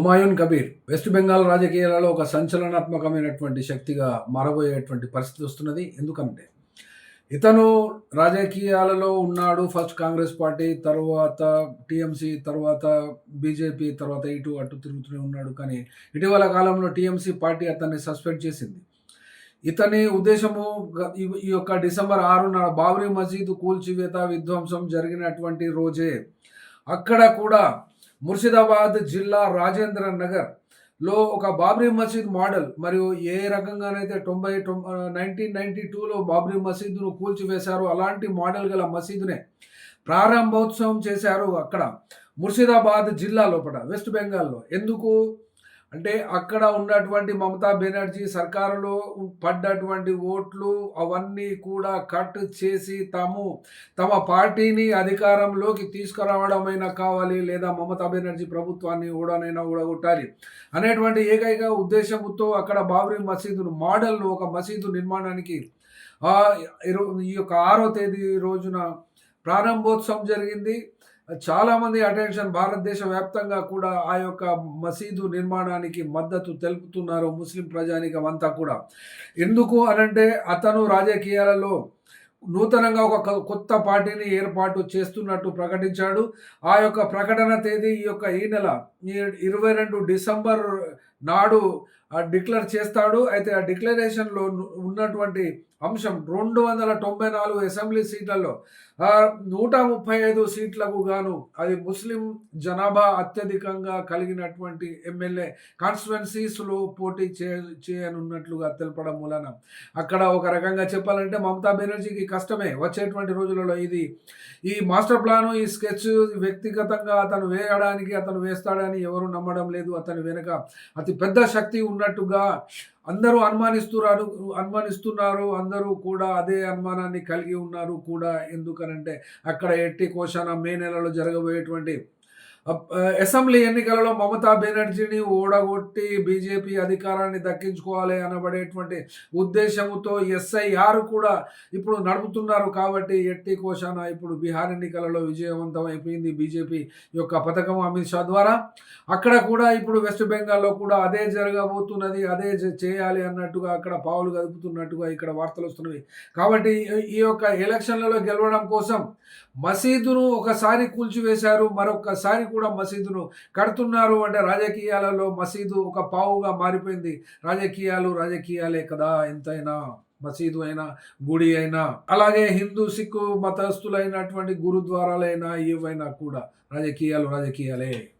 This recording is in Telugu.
హుమాయూన్ కబీర్ వెస్ట్ బెంగాల్ రాజకీయాలలో ఒక సంచలనాత్మకమైనటువంటి శక్తిగా మారబోయేటువంటి పరిస్థితి వస్తున్నది. ఎందుకంటే ఇతను రాజకీయాలలో ఉన్నాడు. ఫస్ట్ కాంగ్రెస్ పార్టీ తర్వాత టీఎంసీ తర్వాత బీజేపీ తర్వాత ఇటు అటు తిరుగుతూనే ఉన్నాడు. కానీ ఇటీవల కాలంలో టీఎంసీ పార్టీ అతన్ని సస్పెండ్ చేసింది. ఇతని ఉద్దేశము ఈ- ఈ యొక్క డిసెంబర్ ఆరున బాబ్రీ మసీదు కూల్చివేత విధ్వంసం జరిగినటువంటి రోజే అక్కడ కూడా ముర్షిదాబాద్ జిల్లా రాజేంద్ర నగర్లో ఒక బాబ్రీ మసీద్ మోడల్ మరియు ఏ రకంగానైతే తొంభై నైన్టీన్ నైన్టీ టూలో బాబ్రీ మసీదును కూల్చివేశారో అలాంటి మోడల్ గల మసీదునే ప్రారంభోత్సవం చేశారు అక్కడ ముర్షిదాబాద్ జిల్లా లోపల వెస్ట్ బెంగాల్లో ఎందుకు? అంటే అక్కడ ఉన్నటువంటి మమతా బెనర్జీ సర్కారులో పడ్డటువంటి ఓట్లు అవన్నీ కూడా కట్ చేసి తాము తమ పార్టీని అధికారంలోకి తీసుకురావడమైనా కావాలి లేదా మమతా బెనర్జీ ప్రభుత్వాన్ని ఓడనైనా ఊడగొట్టాలి అనేటువంటి ఏకైక ఉద్దేశంతో అక్కడ బాబ్రీ మసీదును మోడల్ ఒక మసీదు నిర్మాణానికి ఈ యొక్క ఆరో తేదీ రోజున ప్రారంభోత్సవం జరిగింది. చాలామంది అటెన్షన్ భారతదేశ వ్యాప్తంగా కూడా ఆ యొక్క మసీదు నిర్మాణానికి మద్దతు తెలుపుతున్నారు ముస్లిం ప్రజానికం అంతా కూడా. ఎందుకు అనంటే అతను రాజకీయాలలో నూతనంగా ఒక కొత్త పార్టీని ఏర్పాటు చేస్తున్నట్టు ప్రకటించాడు. ఆ యొక్క ప్రకటన తేదీ ఈ యొక్క ఈ నెల ఈ ఇరవై రెండు డిసెంబర్ నాడు డిక్లేర్ చేస్తాడు. అయితే ఆ డిక్లరేషన్లో ఉన్నటువంటి అంశం రెండు వందల తొంభై నాలుగు అసెంబ్లీ సీట్లలో ఆ, నూట ముప్పై ఐదు సీట్లకు గాను అది ముస్లిం జనాభా అత్యధికంగా కలిగినటువంటి ఎమ్మెల్యే కాన్స్టిట్యున్సీస్లో పోటీ చే చేయనున్నట్లుగా తెలపడం మూలన. అక్కడ ఒక రకంగా చెప్పాలంటే మమతా బెనర్జీకి కష్టమే వచ్చేటువంటి రోజులలో ఇది. ఈ మాస్టర్ ప్లాను ఈ స్కెచ్ వ్యక్తిగతంగా అతను వేయడానికి అతను వేస్తాడని ఎవరు నమ్మడం లేదు. అతని వెనుక అతి పెద్ద శక్తి ఉన్నట్టుగా అందరూ అనుమానిస్తున్నారు అనుమానిస్తున్నారు అందరూ కూడా అదే అనుమానాన్ని కలిగి ఉన్నారు కూడా. ఎందుకనంటే అక్కడ ఎట్టి కోశాన మే నెలలో జరగబోయేటువంటి అసెంబ్లీ ఎన్నికలలో మమతా బెనర్జీని ఓడగొట్టి బీజేపీ అధికారాన్ని దక్కించుకోవాలి అనబడేటువంటి ఉద్దేశంతో ఎస్ఐఆర్ కూడా ఇప్పుడు నడుపుతున్నారు కాబట్టి ఎట్టి కోశాన ఇప్పుడు బీహార్ ఎన్నికలలో విజయవంతం అయిపోయింది బీజేపీ యొక్క పథకం అమిత్ షా ద్వారా. అక్కడ కూడా ఇప్పుడు వెస్ట్ బెంగాల్లో కూడా అదే జరగబోతున్నది అదే చేయాలి అన్నట్టుగా అక్కడ పావులు కదుపుతున్నట్టుగా ఇక్కడ వార్తలు వస్తున్నవి. కాబట్టి ఈ యొక్క ఎలక్షన్లలో గెలవడం కోసం మసీదును ఒకసారి కూల్చివేశారు మరొకసారి కూడా మసీదును కడుతున్నారు అంటే రాజకీయాలలో మసీదు ఒక పావుగా మారిపోయింది. రాజకీయాలు రాజకీయాలే కదా ఎంతైనా మసీదు అయినా గుడి అయినా అలాగే హిందూ సిక్కు మతస్థులైనటువంటి గురుద్వారాలైనా ఏవైనా కూడా రాజకీయాలు రాజకీయాలే.